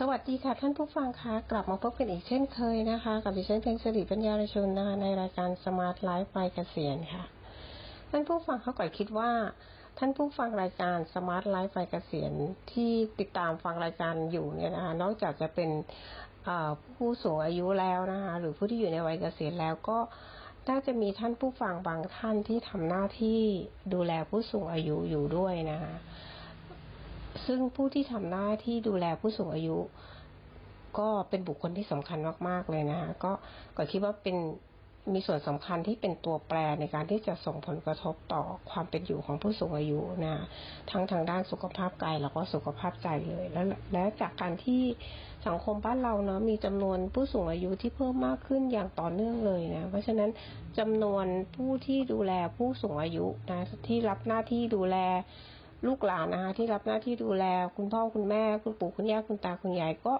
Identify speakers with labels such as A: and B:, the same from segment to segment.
A: สวัสดีค่ะท่านผู้ฟังคะกลับมาพบกันอีกเช่นเคยนะคะ กับดิฉันเพ็ญสิริปัญญารชุนนะคะในรายการสมาร์ทไลฟ์ไปเกษียณค่ะ ท่านผู้ฟังเขาก่อยคิดว่า ท่านผู้ฟังรายการสมาร์ทไลฟ์ไปเกษียณที่ติดตามฟังรายการอยู่เนี่ยนะคะนอกจากจะเป็นผู้สูงอายุแล้วนะคะหรือผู้ที่อยู่ในวัยเกษียณแล้วก็น่าจะมีท่านผู้ฟังบางท่านที่ทำหน้าที่ดูแลผู้สูงอายุอยู่ด้วยนะคะ ซึ่งผู้ที่ทำหน้าที่ดูแลผู้สูงอายุ ก็เป็นบุคคลที่สำคัญมากๆเลยนะคะก็ก็คิดว่าเป็นมีส่วนสำคัญที่เป็นตัวแปรในการที่จะส่งผลกระทบต่อความเป็นอยู่ของผู้สูงอายุนะทั้งทางด้านสุขภาพกายแล้วก็สุขภาพใจเลย แล้วและจากการที่สังคมบ้านเราเนาะมีจำนวนผู้สูงอายุที่เพิ่มมากขึ้นอย่างต่อเนื่องเลยนะเพราะฉะนั้นจำนวนผู้ที่ดูแลผู้สูงอายุนะที่รับหน้าที่ดูแล ลูกหลานนะคะที่รับหน้าที่ดูแล คุณพ่อคุณแม่คุณปู่คุณย่าคุณตาคุณยายก็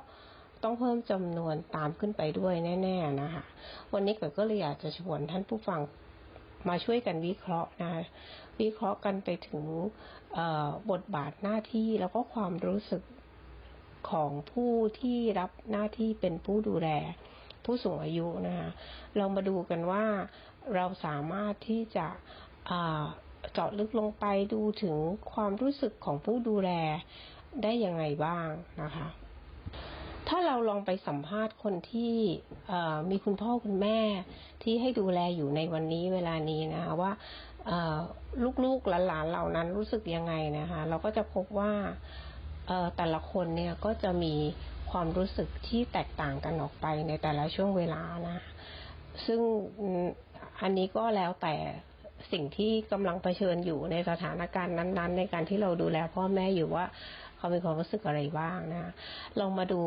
A: ต้องเพิ่มจำนวนตามขึ้นไปด้วยแน่ ๆนะคะ วันนี้ก็เลยอยากจะชวนท่านผู้ฟังมาช่วยกันวิเคราะห์นะคะวิเคราะห์กันไปถึงบทบาทหน้าที่แล้วก็ความรู้สึกของผู้ที่รับหน้าที่เป็นผู้ดูแล ผู้สูงอายุนะคะเรามาดูกันว่าเราสามารถที่จะ เจาะลึกลงไปดูถึงความรู้สึกของผู้ดูแลได้ยังไงบ้างนะคะ ถ้าเราลองไปสัมภาษณ์คนที่มีคุณพ่อคุณแม่ที่ให้ดูแลอยู่ในวันนี้เวลานี้นะคะว่าลูกๆหลานๆเหล่านั้นรู้สึกยังไงนะคะ เราก็จะพบว่าแต่ละคนเนี่ยก็จะมีความรู้สึกที่แตกต่างกันออกไปในแต่ละช่วงเวลานะ ซึ่งอันนี้ก็แล้วแต่ สิ่งที่กำลังเผชิญอยู่ในสถานการณ์นั้น ๆ ในการที่เราดูแลพ่อแม่อยู่ว่าเขามีความรู้สึกอะไรบ้างนะลองมาดู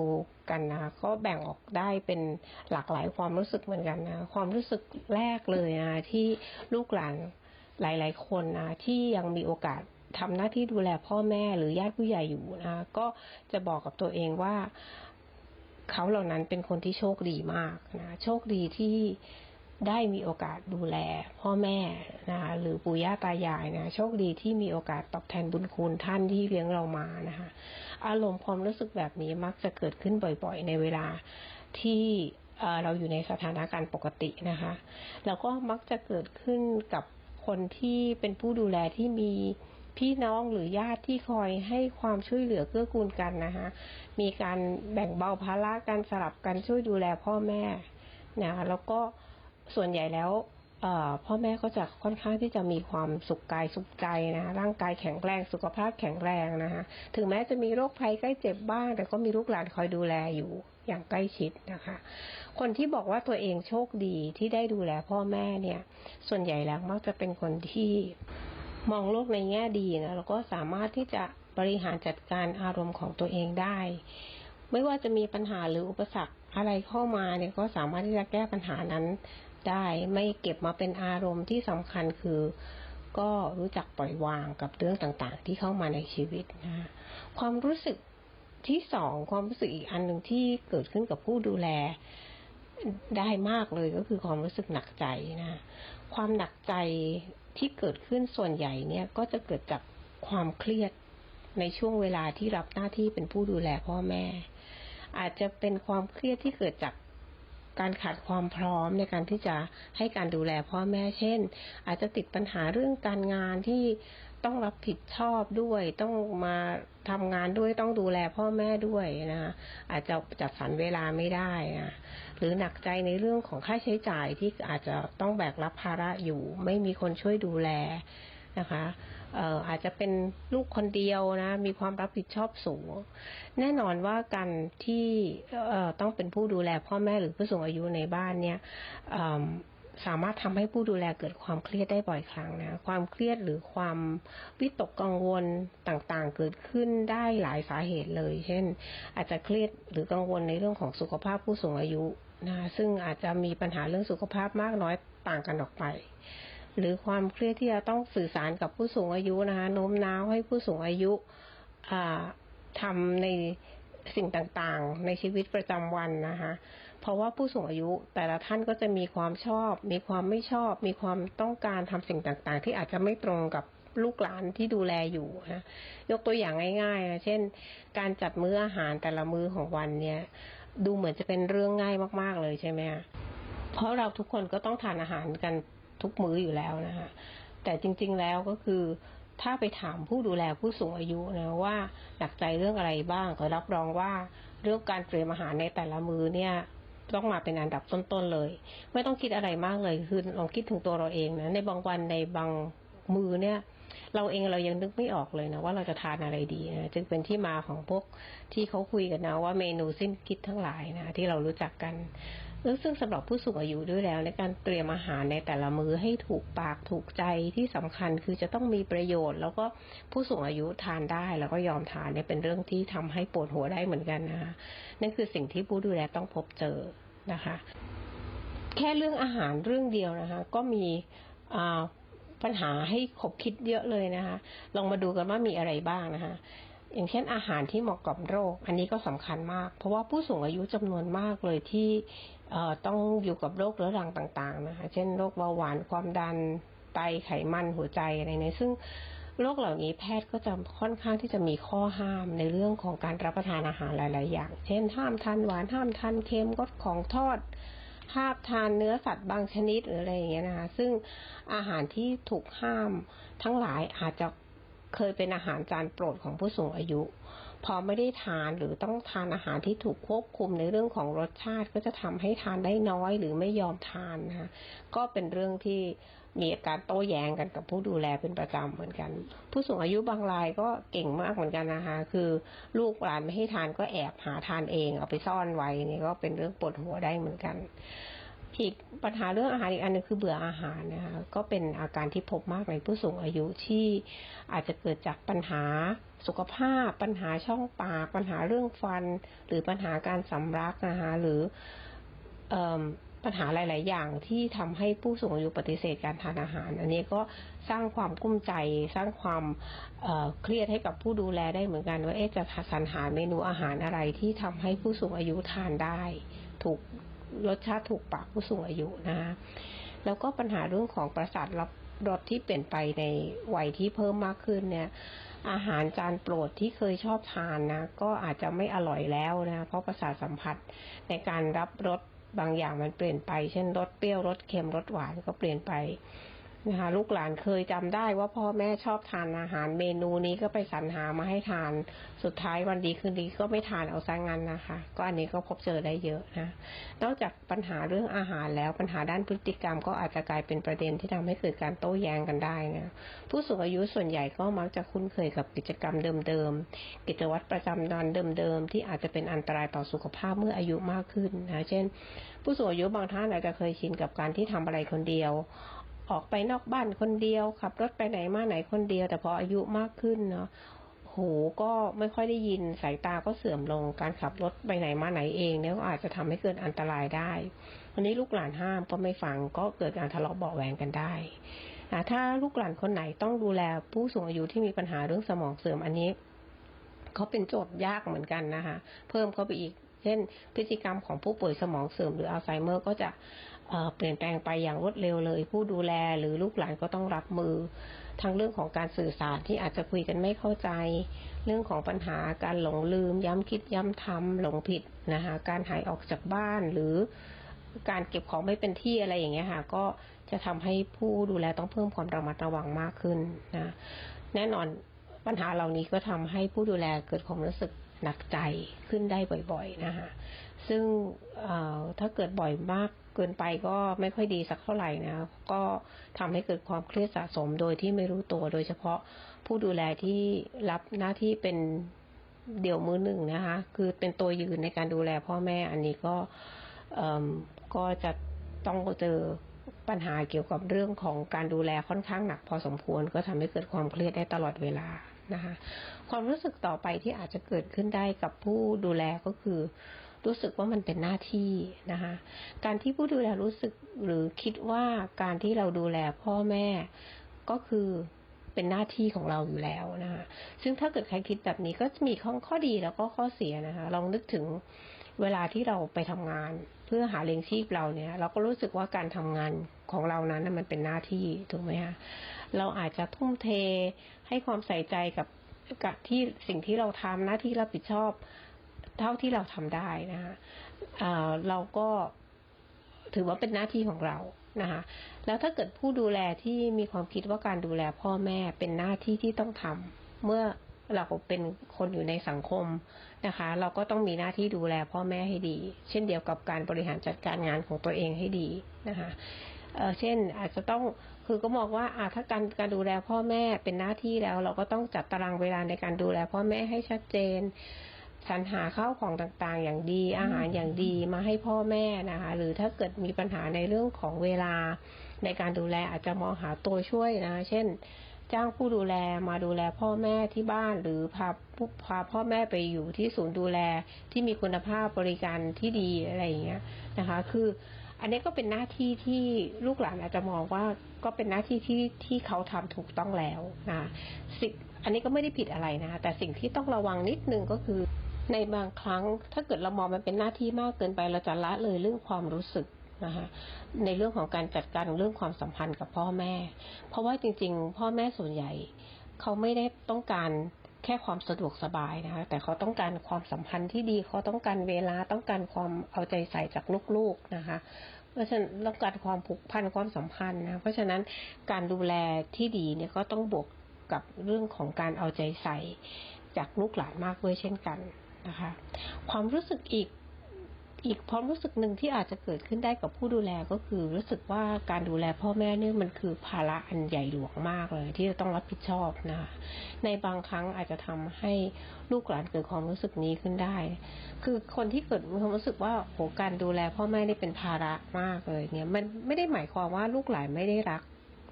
A: กันนะก็แบ่งออกได้เป็นหลากหลายความรู้สึกเหมือนกันนะความรู้สึกแรกเลยนะที่ลูกหลานหลาย ๆ คนนะที่ยังมีโอกาสทำหน้าที่ดูแลพ่อแม่หรือญาติผู้ใหญ่อยู่นะก็จะบอกกับตัวเองว่าเขาเหล่านั้นเป็นคนที่โชคดีมากนะโชคดีที่ ได้มีโอกาสดูแล พ่อแม่นะคะหรือปู่ย่าตายายนะโชคดีที่มีโอกาสตอบแทนบุญคุณท่านที่เลี้ยงเรามานะคะอารมณ์ความรู้สึกแบบนี้มักจะเกิดขึ้นบ่อยๆ ในเวลาที่เราอยู่ในสถานการณ์ปกตินะคะแล้วก็มักจะเกิดขึ้นกับคนที่เป็นผู้ดูแลที่มีพี่น้องหรือญาติที่คอยให้ความช่วยเหลือเกื้อกูลกันนะคะมีการแบ่งเบาภาระการสลับกันช่วยดูแลพ่อแม่นะคะแล้วก็ ส่วนใหญ่แล้วพ่อแม่ก็จะค่อนข้างที่จะมีความสุขกายสุขใจนะร่างกายแข็งแรงสุขภาพแข็งแรงนะคะถึงแม้จะมีโรคภัยใกล้เจ็บบ้าง แต่ก็มีลูกหลานคอยดูแลอยู่อย่างใกล้ชิดนะคะ คนที่บอกว่าตัวเองโชคดีที่ได้ดูแลพ่อแม่เนี่ย ส่วนใหญ่แล้วมักจะเป็นคนที่มองโลกในแง่ดีนะแล้วก็สามารถที่จะบริหารจัดการอารมณ์ของตัวเองได้ ไม่ว่าจะมีปัญหาหรืออุปสรรคอะไรเข้ามาเนี่ยก็สามารถที่จะแก้ปัญหานั้น ได้ ไม่เก็บมาเป็นอารมณ์ที่สำคัญคือ ก็รู้จักปล่อยวางกับเรื่องต่างๆ ที่เข้ามาในชีวิตนะความรู้สึกที่สองความรู้สึกอีกอันหนึ่งที่เกิดขึ้นกับผู้ดูแลได้มากเลยก็คือความรู้สึกหนักใจนะ ความหนักใจที่เกิดขึ้นส่วนใหญ่เนี่ยก็จะเกิดจากความเครียดในช่วงเวลาที่รับหน้าที่เป็นผู้ดูแลพ่อแม่ อาจจะเป็นความเครียดที่เกิดจาก การขาดความพร้อมในการที่จะให้การดูแลพ่อแม่เช่น อาจจะติดปัญหาเรื่องการงานที่ต้องรับผิดชอบด้วย ต้องมาทำงานด้วยต้องดูแลพ่อแม่ด้วยนะคะอาจจะจัดสรรเวลาไม่ได้นะหรือหนักใจในเรื่องของค่าใช้จ่ายที่อาจจะต้องแบกรับภาระอยู่ ไม่มีคนช่วยดูแลนะคะ อาจจะเป็นลูกคนเดียวนะ มีความรับผิดชอบสูง แน่นอนว่าการที่ต้องเป็นผู้ดูแลพ่อแม่หรือผู้สูงอายุในบ้านเนี่ยสามารถทำให้ผู้ดูแลเกิดความเครียดได้บ่อยครั้งนะ ความเครียดหรือความวิตกกังวลต่างๆ เกิดขึ้นได้หลายสาเหตุเลย เช่น อาจจะเครียดหรือกังวลในเรื่องของสุขภาพผู้สูงอายุนะ ซึ่งอาจจะมีปัญหาเรื่องสุขภาพมากน้อยต่างกันออกไป หรือความเครียดที่จะต้องสื่อสารกับผู้สูงอายุนะคะโน้มน้าวให้ผู้สูงอายุทำในสิ่งต่างๆ ในชีวิตประจำวันนะคะ เพราะว่าผู้สูงอายุแต่ละท่านก็จะมีความชอบ มีความไม่ชอบ มีความต้องการทำสิ่งต่างๆ ที่อาจจะไม่ตรงกับลูกหลานที่ดูแลอยู่นะยกตัวอย่างง่ายๆนะเช่น การจัดมื้ออาหารแต่ละมื้อของวันเนี่ย ดูเหมือนจะเป็นเรื่องง่ายมากๆเลยใช่ไหมคะเพราะเราทุกคนก็ต้องทานอาหารกัน ทุกมื้ออยู่แล้วนะคะแต่จริงๆแล้วก็คือถ้าไปถามผู้ดูแลผู้สูงอายุนะว่าหนักใจเรื่องอะไรบ้างก็รับรองว่าเรื่องการเตรียมอาหารในแต่ละมื้อเนี่ยต้องมาเป็นอันดับต้นๆเลย ไม่ต้องคิดอะไรมากเลยคือลองคิดถึงตัวเราเองนะในบางวันในบางมือเนี่ย เราเองเรายังนึกไม่ออกเลยนะว่าเราจะทานอะไรดีนะจึงเป็นที่มาของพวกที่เขาคุยกันนะว่าเมนูสิ้นคิดทั้งหลายนะที่เรารู้จักกัน ซึ่งสำหรับผู้สูงอายุด้วยแล้ว ในการเตรียมอาหารในแต่ละมื้อให้ถูกปากถูกใจที่สำคัญคือจะต้องมีประโยชน์ แล้วก็ผู้สูงอายุทานได้แล้วก็ยอมทานเนี่ยเป็นเรื่องที่ทำให้ปวดหัวได้เหมือนกันนะคะนั่นคือสิ่งที่ผู้ดูแลต้องพบเจอนะคะ แค่เรื่องอาหารเรื่องเดียวนะคะ ก็มีปัญหาให้ขบคิดเยอะเลยนะคะ ลองมาดูกันว่ามีอะไรบ้างนะคะ อย่างเช่นอาหารที่เหมาะกับโรค อันนี้ก็สำคัญมาก เพราะว่าผู้สูงอายุจำนวนมากเลยที่ต้องอยู่กับโรคเรื้อรังต่าง ๆ นะคะ เช่นโรคเบาหวานความดันไตไขมันหัวใจอะไรในซึ่งโรคเหล่านี้แพทย์ก็จะค่อนข้างที่จะมีข้อห้ามในเรื่องของการรับประทานอาหารหลาย ๆ อย่าง เช่น ห้ามทานหวานห้ามทานเค็มงดของทอดห้ามทานเนื้อสัตว์บางชนิดหรืออะไรอย่างเงี้ยนะคะ ซึ่งอาหารที่ถูกห้ามทั้งหลายอาจจะ เคยเป็นอาหารจานโปรดของผู้สูงอายุ พอไม่ได้ทานหรือต้องทานอาหารที่ถูกควบคุมในเรื่องของรสชาติ ก็จะทำให้ทานได้น้อยหรือไม่ยอมทานนะคะก็เป็นเรื่องที่มีอาการโต้แย้งกันกับผู้ดูแลเป็นประจำเหมือนกัน ผู้สูงอายุบางรายก็เก่งมากเหมือนกันนะคะคือลูกหลานไม่ให้ทานก็แอบหาทานเอง เอาไปซ่อนไว้นี่ก็เป็นเรื่องปวดหัวได้เหมือนกัน อีกปัญหาเรื่องอาหารอีกอันนึงคือเบื่ออาหารนะคะก็เป็นอาการที่พบมากในผู้สูงอายุที่อาจจะเกิดจากปัญหาสุขภาพ ปัญหาช่องปาก ปัญหาเรื่องฟัน หรือปัญหาการสำลักนะคะหรือปัญหาหลาย ๆ อย่างที่ทำให้ผู้สูงอายุปฏิเสธการทานอาหาร อันนี้ก็สร้างความกุ้มใจ สร้างความเเครียดให้กับผู้ดูแลได้เหมือนกันว่าจะสรรหาเมนูอาหารอะไรที่ทำให้ผู้สูงอายุทานได้ ถูก รสชาติถูกปากผู้สูงอายุนะคะแล้วก็ปัญหาเรื่องของประสาทรับรสที่เปลี่ยนไปในวัยที่เพิ่มมากขึ้นเนี่ย อาหารจานโปรดที่เคยชอบทานนะ ก็อาจจะไม่อร่อยแล้วนะเพราะประสาทสัมผัสในการรับรสบางอย่างมันเปลี่ยนไป เช่นรสเปรี้ยวรสเค็มรสหวานก็เปลี่ยนไป นะคะลูกหลานเคยจำได้ว่าพ่อแม่ชอบทานอาหารเมนูนี้ก็ไปสรรหามาให้ทาน สุดท้ายวันดีคืนดีก็ไม่ทานเอาซะงั้นนะคะ ก็อันนี้ก็พบเจอได้เยอะนะ นอกจากปัญหาเรื่องอาหารแล้วปัญหาด้านพฤติกรรมก็อาจจะกลายเป็นประเด็นที่ทำให้เกิดการโต้แย้งกันได้นะผู้สูงอายุส่วนใหญ่ก็มักจะคุ้นเคยกับกิจกรรมเดิมๆกิจวัตรประจำวันเดิมๆที่อาจจะเป็นอันตรายต่อสุขภาพเมื่ออายุมากขึ้นนะเช่น ผู้สูงอายุบางท่านอาจจะเคยชินกับการที่ทำอะไรคนเดียว ออกไปนอกบ้านคนเดียวขับรถไปไหนมาไหนคนเดียว แต่พออายุมากขึ้นเนาะหูก็ไม่ค่อยได้ยินสายตาก็เสื่อมลงการขับรถไปไหนมาไหนเองเนี่ยก็อาจจะทำให้เกิดอันตรายได้วันนี้ลูกหลานห้ามก็ไม่ฟังก็เกิดการทะเลาะเบาแหวงกันได้ถ้าลูกหลานคนไหนต้องดูแลผู้สูงอายุที่มีปัญหาเรื่องสมองเสื่อมอันนี้เขาเป็นโจทย์ยากเหมือนกันนะคะ เพิ่มเข้าไปอีก เช่น พฤติกรรมของผู้ป่วยสมองเสื่อมหรืออัลไซเมอร์ก็จะ เปลี่ยนแปลงไปอย่างรวดเร็วเลย ผู้ดูแลหรือลูกหลานก็ต้องรับมือ ทั้งเรื่องของการสื่อสารที่อาจจะคุยกันไม่เข้าใจ เรื่องของปัญหาการหลงลืม ย้ำคิดย้ำทำหลงผิดนะคะการหายออกจากบ้านหรือการเก็บของไม่เป็นที่อะไรอย่างเงี้ยค่ะ ก็จะทำให้ผู้ดูแลต้องเพิ่มความระมัดระวังมากขึ้นนะแน่นอนปัญหาเหล่านี้ก็ทำให้ผู้ดูแลเกิดความรู้สึกหนักใจขึ้นได้บ่อย ๆนะคะซึ่งถ้าเกิดบ่อยมาก กินไปก็ไม่ค่อยดีสักเท่าไหร่นะก็ทำให้เกิดความเครียดสะสมโดยที่ไม่รู้ตัว โดยเฉพาะผู้ดูแลที่รับหน้าที่เป็นเดี่ยวมือหนึ่งนะคะ คือเป็นตัวยืนในการดูแลพ่อแม่อันนี้ก็ก็จะต้องเจอปัญหาเกี่ยวกับเรื่องของการดูแลค่อนข้างหนักพอสมควร ก็ทำให้เกิดความเครียดได้ตลอดเวลานะคะ ความรู้สึกต่อไปที่อาจจะเกิดขึ้นได้กับผู้ดูแลก็คือ รู้สึกว่ามันเป็นหน้าที่นะคะ การที่ผู้ดูแลรู้สึกหรือคิดว่าการที่เราดูแลพ่อแม่ก็คือเป็นหน้าที่ของเราอยู่แล้วนะคะ ซึ่งถ้าเกิดใครคิดแบบนี้ก็จะมีข้อข้อดีแล้วก็ข้อเสียนะคะ ลองนึกถึงเวลาที่เราไปทำงาน เพื่อหาเลี้ยงชีพเราเนี่ย เราก็รู้สึกว่าการทำงานของเรานั้นมันเป็นหน้าที่ถูกไหมคะเราอาจจะทุ่มเทให้ความใส่ใจกับกับที่สิ่งที่เราทำหน้าที่รับผิดชอบ เท่าที่เราทำได้นะคะเเราก็ถือว่าเป็นหน้าที่ของเรานะคะแล้วถ้าเกิดผู้ดูแลที่มีความคิดว่าการดูแลพ่อแม่เป็นหน้าที่ที่ต้องทำเมื่อเราเป็นคนอยู่ในสังคมนะคะ เราก็ต้องมีหน้าที่ดูแลพ่อแม่ให้ดี เช่นเดียวกับการบริหารจัดการงานของตัวเองให้ดีนะคะเเช่นอาจจะต้องคือก็มองว่าอ่าถ้าการการดูแลพ่อแม่เป็นหน้าที่แล้ว เราก็ต้องจัดตารางเวลาในการดูแลพ่อแม่ให้ชัดเจน สรรหาข้าวของต่างๆ อย่างดีอาหารอย่างดีมาให้พ่อแม่นะคะ หรือถ้าเกิดมีปัญหาในเรื่องของเวลาในการดูแลอาจจะมองหาตัวช่วยนะเช่น จ้างผู้ดูแลมาดูแลพ่อแม่ที่บ้าน หรือพาผู้พาพ่อแม่ไปอยู่ที่ศูนย์ดูแลที่มีคุณภาพบริการที่ดีอะไรอย่างเงี้ยนะคะ คืออันนี้ก็เป็นหน้าที่ที่ลูกหลานอาจจะมองว่าก็เป็นหน้าที่ที่ที่เขาทำถูกต้องแล้วนะสิ่งอันนี้ก็ไม่ได้ผิดอะไรนะ แต่สิ่งที่ต้องระวังนิดนึงก็คือ ในบางครั้งถ้าเกิดเรามองมันเป็นหน้าที่มากเกินไป เราจะละเลยเรื่องความรู้สึกนะคะในเรื่องของการจัดการเรื่องความสัมพันธ์กับพ่อแม่ เพราะว่าจริง ๆ พ่อแม่ส่วนใหญ่ เขาไม่ได้ต้องการแค่ความสะดวกสบายนะคะ แต่เขาต้องการความสัมพันธ์ที่ดี เขาต้องการเวลาต้องการความเอาใจใส่จากลูกๆนะคะ เพราะฉะนั้นต้องการความผูกพันความสัมพันธ์นะ เพราะฉะนั้นการดูแลที่ดีเนี่ยก็ต้องบวกกับเรื่องของการเอาใจใส่จากลูกหลานมากด้วยเช่นกัน นะคะ ความรู้สึกอีกอีกความรู้สึกหนึ่งที่อาจจะเกิดขึ้นได้กับผู้ดูแลก็คือรู้สึกว่าการดูแลพ่อแม่เนี่ยมันคือภาระอันใหญ่หลวงมากเลย ที่จะต้องรับผิดชอบนะคะในบางครั้งอาจจะทำให้ลูกหลานเกิดความรู้สึกนี้ขึ้นได้ คือคนที่เกิดความรู้สึกว่าโหการดูแลพ่อแม่นี่เป็นภาระมากเลยเนี่ยมันไม่ได้หมายความว่าลูกหลานไม่ได้รัก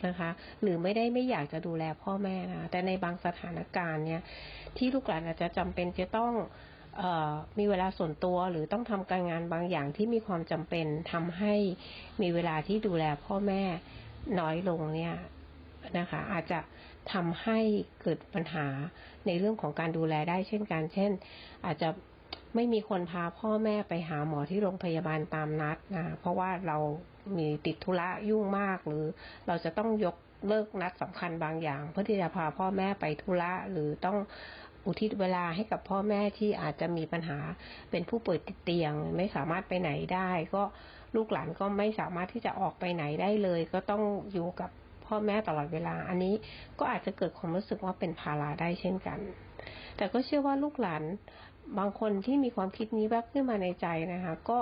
A: นะคะ หรือไม่ได้ไม่อยากจะดูแลพ่อแม่นะแต่ในบางสถานการณ์เนี่ยที่ลูกหลานอาจจะจำเป็นจะต้อง มีเวลาส่วนตัวหรือต้องทำการงานบางอย่างที่มีความจำเป็นทำให้มีเวลาที่ดูแลพ่อแม่น้อยลงเนี่ยนะคะ อาจจะทำให้เกิดปัญหาในเรื่องของการดูแลได้เช่นกัน เช่น อาจจะไม่มีคนพาพ่อแม่ไปหาหมอที่โรงพยาบาลตามนัดนะเพราะว่าเรามีติดธุระยุ่งมาก หรือเราจะต้องยกเลิกนัดสำคัญบางอย่าง เพื่อที่จะพาพ่อแม่ไปธุระหรือต้อง อุทิศเวลาให้กับพ่อแม่ที่อาจจะมีปัญหาเป็นผู้ป่วยติดเตียง ไม่สามารถไปไหนได้ ก็ลูกหลานก็ไม่สามารถที่จะออกไปไหนได้เลย ก็ต้องอยู่กับพ่อแม่ตลอดเวลา อันนี้ก็อาจจะเกิดความรู้สึกว่าเป็นภาระได้เช่นกัน แต่ก็เชื่อว่าลูกหลานบางคนที่มีความคิดนี้แวบขึ้นมาในใจนะคะ ก็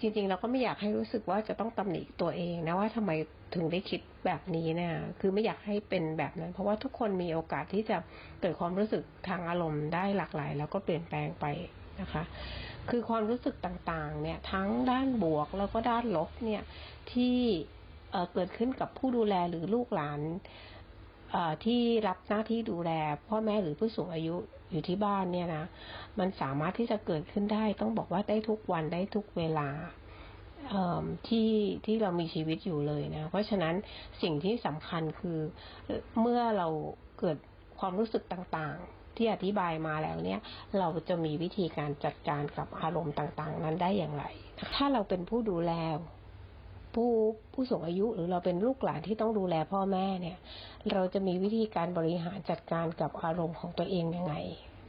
A: จริงๆ เราก็ไม่อยากให้รู้สึกว่าจะต้องตำหนิตัวเองนะว่าทำไมถึงได้คิดแบบนี้เนี่ยคือไม่อยากให้เป็นแบบนั้น เพราะว่าทุกคนมีโอกาสที่จะเกิดความรู้สึกทางอารมณ์ได้หลากหลาย แล้วก็เปลี่ยนแปลงไปนะคะ คือความรู้สึกต่างๆ เนี่ยทั้งด้านบวกแล้วก็ด้านลบเนี่ยที่เเกิดขึ้นกับผู้ดูแลหรือลูกหลานที่รับหน้าที่ดูแล พ่อแม่หรือผู้สูงอายุ อยู่ที่บ้านเนี่ยนะมันสามารถที่จะเกิดขึ้นได้ ต้องบอกว่าได้ทุกวันได้ทุกเวลาที่ที่เรามีชีวิตอยู่เลยนะ เพราะฉะนั้นสิ่งที่สำคัญคือเมื่อเราเกิดความรู้สึกต่างๆ ที่อธิบายมาแล้วเนี่ย เราจะมีวิธีการจัดการกับอารมณ์ต่างๆ นั้นได้อย่างไร ถ้าเราเป็นผู้ดูแล ผู้ผู้สูงอายุหรือเราเป็นลูกหลานที่ต้องดูแลพ่อแม่เนี่ย เราจะมีวิธีการบริหารจัดการกับอารมณ์ของตัวเองยังไง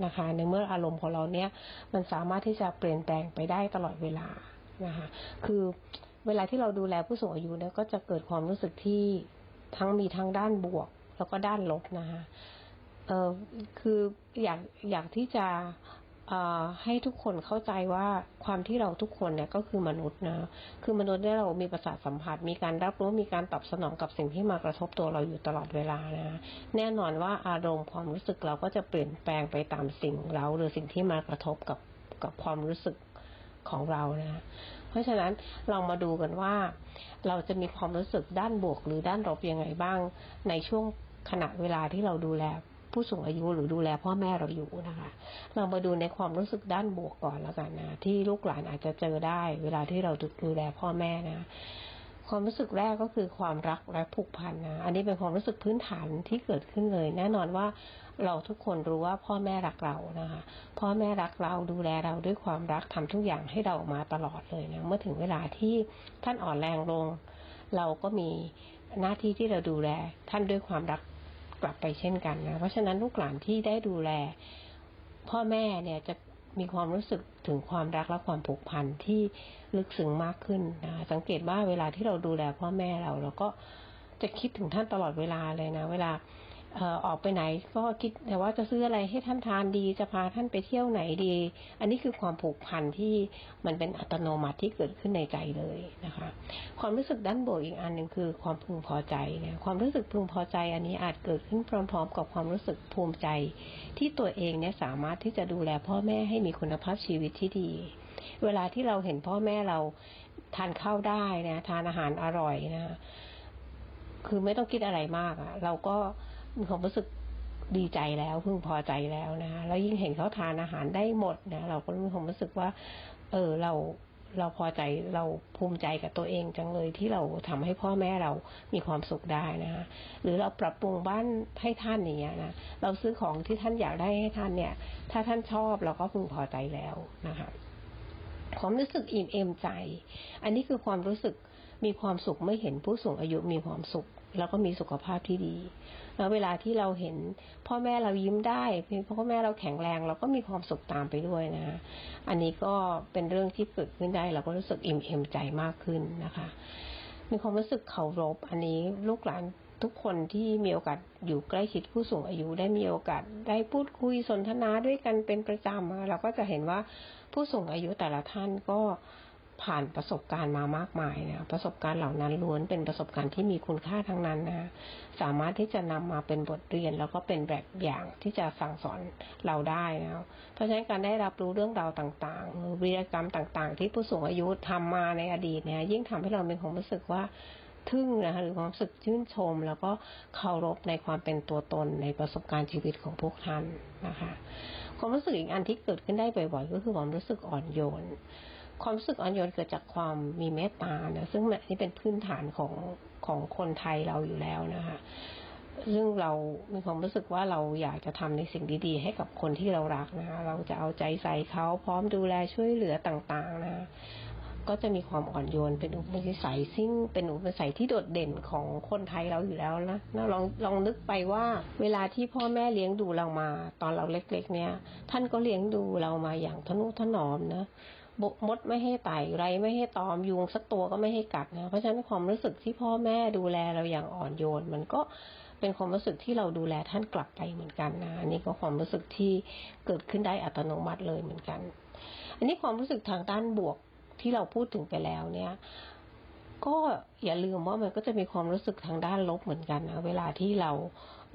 A: นะคะ ในเมื่ออารมณ์ของเราเนี่ยมันสามารถที่จะเปลี่ยนแปลงไปได้ตลอดเวลานะคะ คือเวลาที่เราดูแลผู้สูงอายุเนี่ยก็จะเกิดความรู้สึกที่ทั้งมีทั้งด้านบวก แล้วก็ด้านลบนะคะเออคืออยากอยากที่จะ ให้ทุกคนเข้าใจว่าความที่เราทุกคนเนี่ยก็คือมนุษย์นะคือมนุษย์เนี่ยเรามีประสาทสัมผัส มีการรับรู้มีการตอบสนองกับสิ่งที่มากระทบตัวเราอยู่ตลอดเวลานะแน่นอนว่าอารมณ์ความรู้สึกเราก็จะเปลี่ยนแปลงไปตามสิ่งเราหรือสิ่งที่มากระทบกับกับความรู้สึกของเรานะเพราะฉะนั้นเรามาดูกันว่า เราจะมีความรู้สึกด้านบวกหรือด้านลบยังไงบ้าง ในช่วงขณะเวลาที่เราดูแล ผู้สูงอายุหรือดูแลพ่อแม่เราอยู่นะคะ เรามาดูในความรู้สึกด้านบวกก่อนแล้วกันนะที่ลูกหลานอาจจะเจอได้ เวลาที่เราดูแลพ่อแม่นะความรู้สึกแรกก็คือความรักและผูกพันนะ อันนี้เป็นความรู้สึกพื้นฐานที่เกิดขึ้นเลย แน่นอนว่าเราทุกคนรู้ว่าพ่อแม่รักเรานะคะ พ่อแม่รักเราดูแลเราด้วยความรักทำทุกอย่างให้เรามาตลอดเลยนะ เมื่อถึงเวลาที่ท่านอ่อนแรงลง เราก็มีหน้าที่ที่เราดูแลท่านด้วยความรัก กลับไปเช่นกันนะเพราะฉะนั้นลูกหลานที่ได้ดูแล พ่อแม่เนี่ยจะมีความรู้สึกถึงความรักและความผูกพันที่ลึกซึ้งมากขึ้นนะสังเกตว่าเวลาที่เราดูแลพ่อแม่เราเราก็จะคิดถึงท่านตลอดเวลาเลยนะ เวลา ออออกไปไหนก็คิดแต่ว่าจะซื้ออะไรให้ท่านทานดีจะพาท่านไปเที่ยวไหนดี อันนี้คือความผูกพันที่มันเป็นอัตโนมัติที่เกิดขึ้นในใจเลยนะคะ ความรู้สึกด้านบวกอีกอันหนึ่งคือความพึงพอใจเนี่ยความรู้สึกพึงพอใจ อันนี้อาจเกิดขึ้นพร้อม ๆ กับความรู้สึกภูมิใจ ที่ตัวเองเนี่ยสามารถที่จะดูแลพ่อแม่ให้มีคุณภาพชีวิตที่ดี เวลาที่เราเห็นพ่อแม่เราทานข้าวได้นะทานอาหารอร่อยนะคือไม่ต้องคิดอะไรมากอะ่ะ เราก็ มีความรู้สึกดีใจแล้วพึงพอใจแล้วนะคะแล้วยิ่งเห็นเขาทานอาหารได้หมดนะเราก็มีความรู้สึกว่า เออเราเราพอใจเราภูมิใจกับตัวเองจังเลยที่เราทำให้พ่อแม่เรามีความสุขได้นะหรือเราปรับปรุงบ้านให้ท่านอย่างเงี้ยนะเราซื้อของที่ท่านอยากได้ให้ท่านเนี่ย ถ้าท่านชอบเราก็พึงพอใจแล้วนะคะความรู้สึกอิ่มเอมใจ อันนี้คือความรู้สึก มีความสุขไม่เห็นผู้สูงอายุมีความสุข แล้วก็มีสุขภาพที่ดีแล้วเวลาที่เราเห็นพ่อแม่เรายิ้มได้พ่อแม่เราแข็งแรง เราก็มีความสุขตามไปด้วยนะอันนี้ก็เป็นเรื่องที่เกิดขึ้นได้ เราก็รู้สึกอิ่มเอมใจมากขึ้นนะคะ มีความรู้สึกเคารพอันนี้ลูกหลานทุกคนที่มีโอกาสอยู่ใกล้ชิดผู้สูงอายุได้มีโอกาสได้พูดคุยสนทนาด้วยกันเป็นประจำเราก็จะเห็นว่าผู้สูงอายุแต่ละท่านก็ ผ่านประสบการณ์มามากมายนะประสบการณ์เหล่านั้นล้วนเป็นประสบการณ์ที่มีคุณค่าทั้งนั้นนะสามารถที่จะนำมาเป็นบทเรียน แล้วก็เป็นแบบอย่างที่จะสั่งสอนเราได้นะเพราะฉะนั้นการได้รับรู้เรื่องราวต่างๆวิรกรรมต่างๆ ที่ผู้สูงอายุทำมาในอดีตเนี่ยยิ่งทำให้เราเป็นความรู้สึกว่าทึ่งนะคะหรือความรู้สึกชื่นชม แล้วก็เคารพในความเป็นตัวตนในประสบการณ์ชีวิตของพวกท่านนะคะ ความรู้สึกอีกอันที่เกิดขึ้นได้บ่อยๆ ก็คือความรู้สึกอ่อนโยน ความรู้สึกอ่อนโยนเกิดจากความมีเมตตานะซึ่งนี่เป็นพื้นฐานของของคนไทยเราอยู่แล้วนะคะซึ่งเรามีความรู้สึกว่าเราอยากจะทำในสิ่งดีๆ ให้กับคนที่เรารักนะคะเราจะเอาใจใส่เขาพร้อมดูแลช่วยเหลือต่างๆนะก็จะมีความอ่อนโยนเป็นอุปนิสัยซึ่งเป็นอุปนิสัยที่โดดเด่นของคนไทยเราอยู่แล้วนะนะลองลองนึกไปว่าเวลาที่พ่อแม่เลี้ยงดูเรามา ตอนเราเล็ก ๆ เนี่ย ท่านก็เลี้ยงดูเรามาอย่างทนุถนอมนะ มดไม่ให้ไต่ไรไม่ให้ตอมยุงสักตัวก็ไม่ให้กัดนะเพราะฉะนั้นความรู้สึกที่พ่อแม่ดูแลเราอย่างอ่อนโยน มันก็เป็นความรู้สึกที่เราดูแลท่านกลับไปเหมือนกันนะอันนี้ก็ความรู้สึกที่เกิดขึ้นได้อัตโนมัติเลยเหมือนกัน อันนี้ความรู้สึกทางด้านบวกที่เราพูดถึงไปแล้วเนี่ยก็อย่าลืมว่ามันก็จะมีความรู้สึกทางด้านลบเหมือนกันนะเวลาที่เรา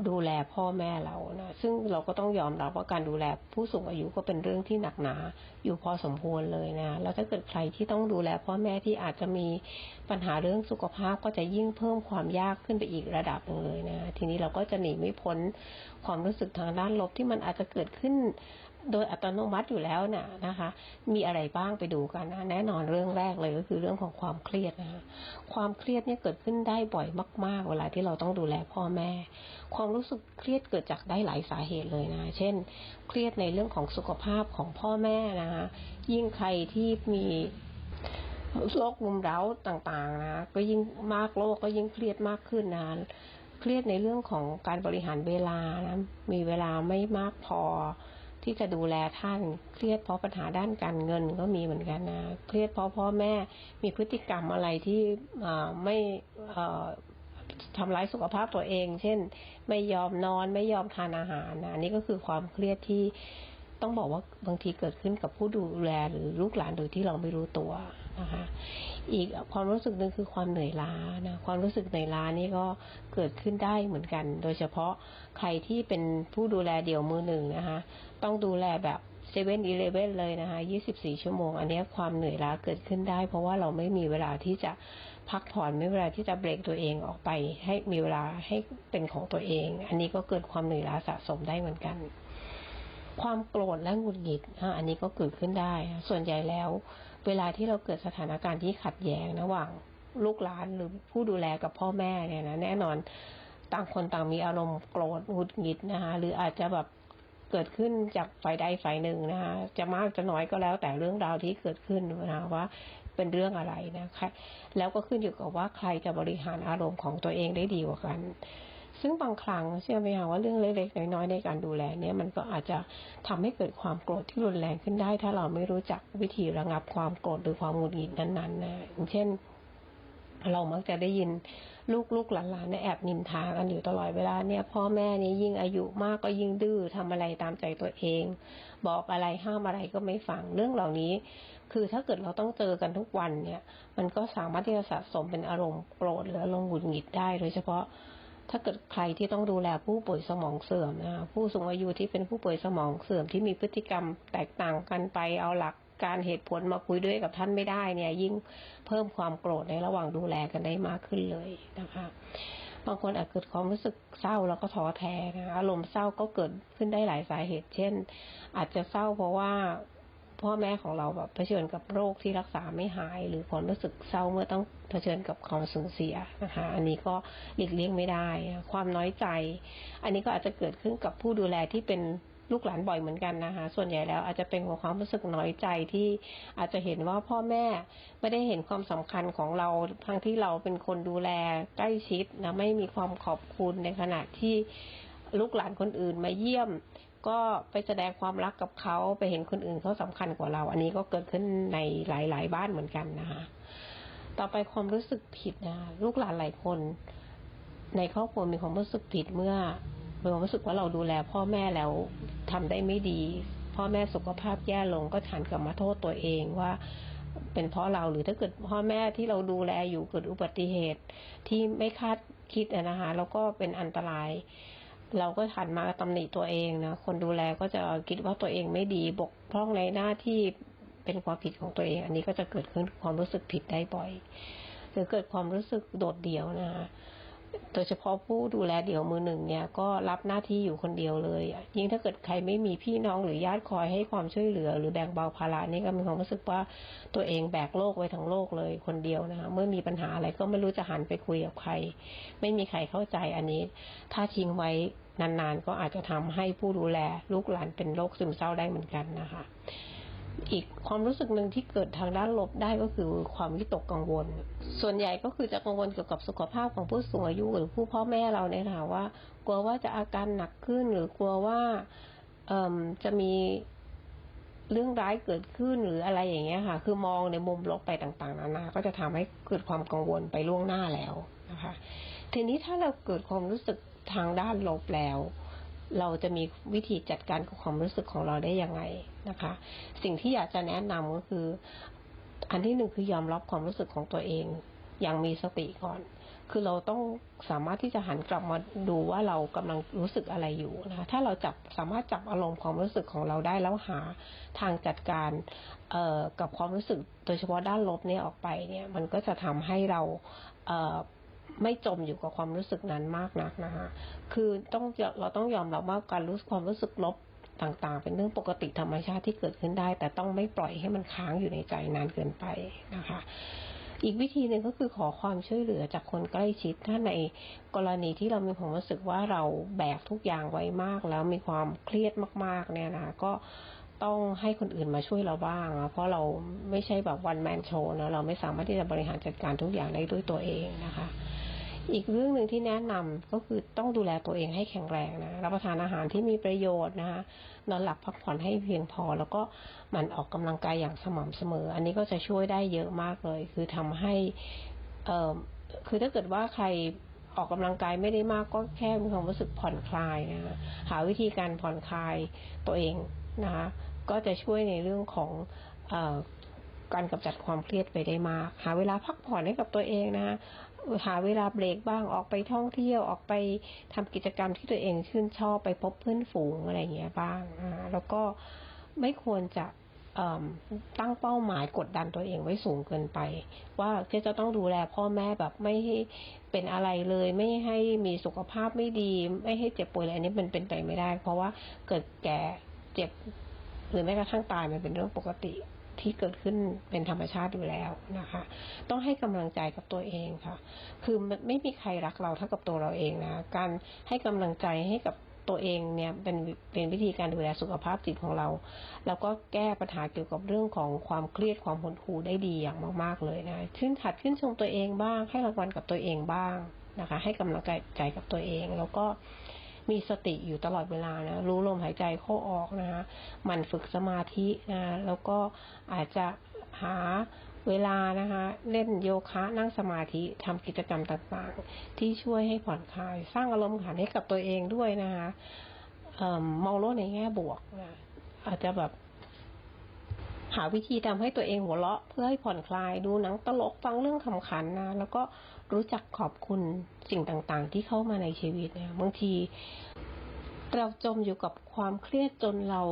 A: ดูแลพ่อแม่เรานะซึ่งเราก็ต้องยอมรับว่าการดูแลผู้สูงอายุก็เป็นเรื่องที่หนักหนา อยู่พอสมควรเลยนะแล้วถ้าเกิดใครที่ต้องดูแลพ่อแม่ที่อาจจะมีปัญหาเรื่องสุขภาพก็จะยิ่งเพิ่มความยากขึ้นไปอีกระดับหนึ่งเลยนะทีนี้เราก็จะหนีไม่พ้นความรู้สึกทางด้านลบที่มันอาจจะเกิดขึ้น โดยอัตโนมัติอยู่แล้วน่ะนะคะ มีอะไรบ้างไปดูกันนะแน่นอนเรื่องแรกเลยก็คือเรื่องของความเครียดนะคะความเครียดเนี่ยเกิดขึ้นได้บ่อยมาก ๆ เวลาที่เราต้องดูแลพ่อแม่ ความรู้สึกเครียดเกิดจากได้หลายสาเหตุเลยนะเช่น เครียดในเรื่องของสุขภาพของพ่อแม่นะคะยิ่งใครที่มีโรครุมเร้าต่างๆนะก็ยิ่งมากโรคก็ยิ่งเครียดมากขึ้นนะเครียดในเรื่องของการบริหารเวลานะมีเวลาไม่มากพอ ที่จะดูแลท่าน เครียดเพราะปัญหาด้านการเงินก็มีเหมือนกันนะ เครียดเพราะพ่อแม่มีพฤติกรรมอะไรที่ไม่ทำร้ายสุขภาพตัวเอง เช่น ไม่ยอมนอนไม่ยอมทานอาหารนะนี่ก็คือความเครียดที่ต้องบอกว่าบางทีเกิดขึ้นกับผู้ดูแลหรือลูกหลานโดยที่เราไม่รู้ตัวนะคะ อีกความรู้สึกหนึ่งคือความเหนื่อยล้านะความรู้สึกเหนื่อยล้านี่ก็เกิดขึ้นได้เหมือนกัน โดยเฉพาะใครที่เป็นผู้ดูแลเดี่ยวมือหนึ่งนะคะ ต้องดูแลแบบเซเว่นอีเลเว่นเลยนะคะ24 ชั่วโมง อันนี้ความเหนื่อยล้าเกิดขึ้นได้ เพราะว่าเราไม่มีเวลาที่จะพักผ่อนไม่เวลาที่จะเบรกตัวเองออกไป ให้มีเวลาให้เป็นของตัวเอง อันนี้ก็เกิดความเหนื่อยล้าสะสมได้เหมือนกัน ความโกรธและหงุดหงิดอันนี้ก็เกิดขึ้นได้ ส่วนใหญ่แล้ว เวลาที่เราเกิดสถานการณ์ที่ขัดแย้งระหว่างลูกหลานหรือผู้ดูแลกับพ่อแม่เนี่ยนะแน่นอนต่างคนต่างมีอารมณ์โกรธหงุดหงิดนะคะหรืออาจจะแบบ เกิดขึ้นจากฝ่ายใดฝ่ายหนึ่งนะคะจะมากจะน้อยก็แล้วแต่เรื่องราวที่เกิดขึ้นนะคะว่าเป็นเรื่องอะไรนะคะแล้วก็ขึ้นอยู่กับว่าใครจะบริหารอารมณ์ของตัวเองได้ดีกว่ากัน ซึ่งบางครั้งเชื่อไหมคะว่าเรื่องเล็กๆน้อยๆในการดูแลเนี่ยมันก็อาจจะทำให้เกิดความโกรธที่รุนแรงขึ้นได้ ถ้าเราไม่รู้จักวิธีระงับความโกรธหรือความหงุดหงิดนั้นๆนะเช่น เรามักจะได้ยินลูกลูกหลานๆเนี่ยแอบนินทากันอยู่ตลอดเวลาเนี่ย พ่อแม่นี่ยิ่งอายุมากก็ยิ่งดื้อทำอะไรตามใจตัวเอง บอกอะไรห้ามอะไรก็ไม่ฟังเรื่องเหล่านี้ คือถ้าเกิดเราต้องเจอกันทุกวันเนี่ย มันก็สามารถที่จะสะสมเป็นอารมณ์โกรธหรืออารมณ์หงุดหงิดได้โดยเฉพาะถ้าเกิดใครที่ต้องดูแลผู้ป่วยสมองเสื่อมนะผู้สูงอายุที่เป็นผู้ป่วยสมองเสื่อมที่มีพฤติกรรมแตกต่างกันไปเอาหลัก การเหตุผลมาคุยด้วยกับท่านไม่ได้เนี่ย ยิ่งเพิ่มความโกรธในระหว่างดูแลกันได้มากขึ้นเลยนะคะ บางคนอาจเกิดความรู้สึกเศร้าแล้วก็ท้อแท้นะคะอารมณ์เศร้าก็เกิดขึ้นได้หลายสาเหตุ เช่น อาจจะเศร้าเพราะว่าพ่อแม่ของเราแบบเผชิญกับโรคที่รักษาไม่หาย หรือความรู้สึกเศร้าเมื่อต้องเผชิญกับความสูญเสียนะคะ อันนี้ก็หลีกเลี่ยงไม่ได้ ความน้อยใจ อันนี้ก็อาจจะเกิดขึ้นกับผู้ดูแลที่เป็น ลูกหลานบ่อยเหมือนกันนะคะ ส่วนใหญ่แล้วอาจจะเป็นของความรู้สึกน้อยใจที่อาจจะเห็นว่าพ่อแม่ไม่ได้เห็นความสำคัญของเราทั้งที่เราเป็นคนดูแลใกล้ชิดนะไม่มีความขอบคุณในขณะที่ลูกหลานคนอื่นมาเยี่ยม ก็ไปแสดงความรักกับเขาไปเห็นคนอื่นเขาสำคัญกว่าเรา อันนี้ก็เกิดขึ้นในหลาย ๆ บ้านเหมือนกันนะคะต่อไปความรู้สึกผิดนะคะลูกหลานหลายคน ในครอบครัวมีความรู้สึกผิดเมื่อ มีความรู้สึกว่าเราดูแลพ่อแม่แล้วทำได้ไม่ดี พ่อแม่สุขภาพแย่ลงก็ฉันกลับมาโทษตัวเองว่าเป็นเพราะเราหรือถ้าเกิดพ่อแม่ที่เราดูแลอยู่เกิดอุบัติเหตุที่ไม่คาดคิดนะคะแล้วก็เป็นอันตราย เราก็หันมาตำหนิตัวเองนะคนดูแลก็จะคิดว่าตัวเองไม่ดีบกพร่องในหน้าที่เป็นความผิดของตัวเอง อันนี้ก็จะเกิดขึ้นความรู้สึกผิดได้บ่อยหรือเกิดความรู้สึกโดดเดี่ยวนะคะ โดยเฉพาะผู้ดูแลเดี่ยวมือหนึ่งเนี่ยก็รับหน้าที่อยู่คนเดียวเลย ยิ่งถ้าเกิดใครไม่มีพี่น้องหรือญาติคอยให้ความช่วยเหลือ หรือแบ่งเบาภาระนี่ก็มีความรู้สึกว่าตัวเองแบกโลกไว้ทั้งโลกเลยคนเดียวนะคะเมื่อมีปัญหาอะไรก็ไม่รู้จะหันไปคุยกับใคร ไม่มีใครเข้าใจอันนี้ ถ้าทิ้งไว้นานๆก็อาจจะทำให้ผู้ดูแลลูกหลานเป็นโรคซึมเศร้าได้เหมือนกันนะคะ อีกความรู้สึกหนึ่งที่เกิดทางด้านลบได้ก็คือความวิตกกังวล ส่วนใหญ่ก็คือจะกังวลเกี่ยวกับสุขภาพของผู้สูงอายุหรือผู้พ่อแม่เราเนี่ยค่ะว่า กลัวว่าจะอาการหนักขึ้น หรือกลัวว่าเอ่มจะมีเรื่องร้ายเกิดขึ้นหรืออะไรอย่างเงี้ยค่ะ คือมองในมุมลบไปต่างๆนานา ก็จะทำให้เกิดความกังวลไปล่วงหน้าแล้วนะคะ ทีนี้ถ้าเราเกิดความรู้สึกทางด้านลบแล้ว เราจะมีวิธีจัดการกับความรู้สึกของเราได้ยังไง นะคะ สิ่งที่อยากจะแนะนำก็คือ อันที่หนึ่งคือยอมรับความรู้สึกของตัวเอง อย่างมีสติก่อน คือเราต้องสามารถที่จะหันกลับมาดูว่าเรากำลังรู้สึกอะไรอยู่นะคะถ้าเราจับสามารถจับอารมณ์ความรู้สึกของเราได้แล้วหาทางจัดการเออกับความรู้สึกโดยเฉพาะด้านลบเนี่ยออกไปเนี่ย มันก็จะทำให้เราเไม่จมอยู่กับความรู้สึกนั้นมากนักนะคะ คือต้องเราต้องยอมรับว่าการรู้ความรู้สึกลบ ต่างๆ เป็นเรื่องปกติธรรมชาติที่เกิดขึ้นได้ แต่ต้องไม่ปล่อยให้มันค้างอยู่ในใจนานเกินไปนะคะ อีกวิธีหนึ่งก็คือขอความช่วยเหลือจากคนใกล้ชิด ถ้าในกรณีที่เรามีความรู้สึกว่าเราแบกทุกอย่างไว้มาก แล้วมีความเครียดมากๆเนี่ยนะก็ต้องให้คนอื่นมาช่วยเราบ้างนะเพราะเราไม่ใช่แบบวันแมนโชนะเราไม่สามารถที่จะบริหารจัดการทุกอย่างได้ด้วยตัวเองนะคะ อีกเรื่องหนึ่งที่แนะนำก็คือต้องดูแลตัวเองให้แข็งแรงนะรับประทานอาหารที่มีประโยชน์นะคะนอนหลับพักผ่อนให้เพียงพอ แล้วก็หมันออกกำลังกายอย่างสม่ำเสมอ อันนี้ก็จะช่วยได้เยอะมากเลย คือทำให้เอ่อคือถ้าเกิดว่าใครออกกำลังกายไม่ได้มากก็แค่มีความรู้สึกผ่อนคลายนะคะหาวิธีการผ่อนคลายตัวเองนะคะก็จะช่วยในเรื่องของอการกำจัดความเครียดไปได้มาก หาเวลาพักผ่อนให้กับตัวเองนะคะ หาเวลาเบรกบ้างออกไปท่องเที่ยวออกไปทำกิจกรรมที่ตัวเองชื่นชอบไปพบเพื่อนฝูงอะไรอย่างเงี้ยบ้างอ่าแล้วก็ไม่ควรจะตั้งเป้าหมายกดดันตัวเองไว้สูงเกินไป ว่าจะต้องดูแลพ่อแม่แบบไม่ให้เป็นอะไรเลย ไม่ให้มีสุขภาพไม่ดี ไม่ให้เจ็บป่วยอะไรนี้มันเป็นไปไม่ได้ เพราะว่าเกิดแก่เจ็บหรือแม้กระทั่งตายมันเป็นเรื่องปกติ ที่เกิดขึ้นเป็นธรรมชาติอยู่แล้วนะคะ ต้องให้กำลังใจกับตัวเองค่ะ คือไม่มีใครรักเราเท่ากับตัวเราเองนะ การให้กำลังใจให้กับตัวเองเนี่ยเป็นเป็นวิธีการดูแลสุขภาพจิตของเรา แล้วก็แก้ปัญหาเกี่ยวกับเรื่องของความเครียดความหดหู่ได้ดีอย่างมาก ๆ เลยนะชื่นขัดขึ้นชมตัวเองบ้าง ให้รางวัลกับตัวเองบ้างนะคะ ให้กำลังใจกับตัวเองแล้วก็ มีสติอยู่ตลอดเวลานะรู้ลมหายใจเข้าออกนะคะหมันฝึกสมาธินะแล้วก็อาจจะหาเวลานะคะเล่นโยคะนั่งสมาธิทำกิจกรรมต่างๆ ที่ช่วยให้ผ่อนคลาย สร้างอารมณ์ขันให้กับตัวเองด้วยนะคะเอมมองโลกในแง่บวกนะอาจจะแบบ หาวิธีทำให้ตัวเองหัวเราะ เพื่อให้ผ่อนคลายดูหนังตลกฟังเรื่องขำขันนะแล้วก็ รู้จักขอบคุณสิ่งต่างๆ ที่เข้ามาในชีวิตเนี่ยบางที เราจมอยู่กับความเครียดจนเรา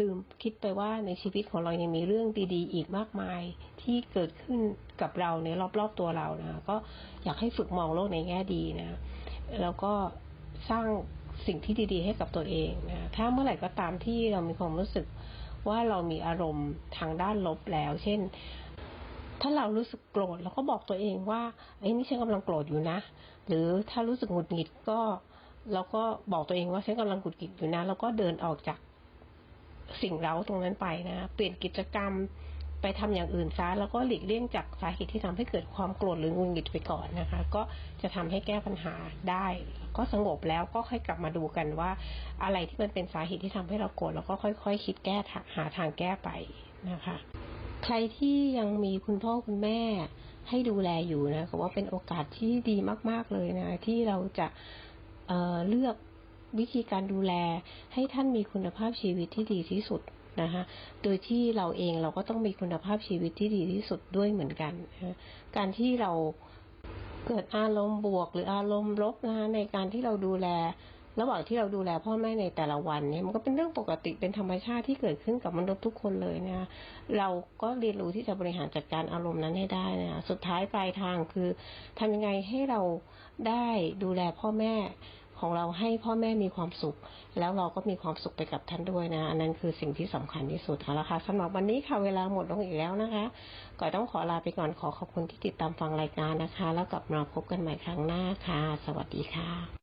A: ลืมคิดไปว่าในชีวิตของเรายังมีเรื่องดี ๆ อีกมากมายที่เกิดขึ้นกับเราในรอบๆตัวเรานะก็อยากให้ฝึกมองโลกในแง่ดีนะ แล้วก็สร้างสิ่งที่ดี ๆ ให้กับตัวเองนะถ้าเมื่อไหร่ก็ตามที่เรามีความรู้สึกว่าเรามีอารมณ์ทางด้านลบแล้ว เช่น ถ้าเรารู้สึกโกรธเราก็บอกตัวเองว่าไอ้นี่ฉันกำลังโกรธอยู่นะ หรือถ้ารู้สึกหงุดหงิดก็เราก็บอกตัวเองว่าฉันกำลังหงุดหงิดอยู่นะ แล้วก็เดินออกจากสิ่งเร้าตรงนั้นไปนะ เปลี่ยนกิจกรรมไปทำอย่างอื่นซะแล้วก็หลีกเลี่ยงจากสาเหตุที่ทำให้เกิดความโกรธหรือหงุดหงิดไปก่อนนะคะ ก็จะทำให้แก้ปัญหาได้ ก็สงบแล้วก็ค่อยกลับมาดูกันว่า อะไรที่มันเป็นสาเหตุที่ทำให้เราโกรธแล้วก็ค่อยๆคคิดแก้หาทางแก้ไปนะคะ ใครที่ยังมีคุณพ่อคุณแม่ให้ดูแลอยู่นะก็ว่าเป็นโอกาสที่ดีมาก ๆเลยนะ ที่เราจะเเลือกวิธีการดูแลให้ท่านมีคุณภาพชีวิตที่ดีที่สุดนะคะโดยที่เราเองเราก็ต้องมีคุณภาพชีวิตที่ดีที่สุดด้วยเหมือนกันนะการที่เราเกิดอารมณ์บวกหรืออารมณ์ลบนะคะในการที่เราดูแล ระหว่างที่เราดูแลพ่อแม่ในแต่ละวันเนี่ยมันก็เป็นเรื่องปกติเป็นธรรมชาติที่เกิดขึ้นกับมนุษย์ทุกคนเลยนะเราก็เรียนรู้ที่จะบริหารจัดการอารมณ์นั้นให้ได้นะสุดท้ายปลายทางคือทำยังไงให้เราได้ดูแลพ่อแม่ของเราให้พ่อแม่มีความสุข แล้วเราก็มีความสุขไปกับท่านด้วยนะอันนั้นคือสิ่งที่สำคัญที่สุดเอาละค่ะสำหรับวันนี้ค่ะเวลาหมดลงอีกแล้วนะคะก่อนต้องขอลาไปก่อนขอขอบคุณที่ติดตามฟังรายการนะคะ แล้วกลับมาพบกันใหม่ครั้งหน้าค่ะ สวัสดีค่ะ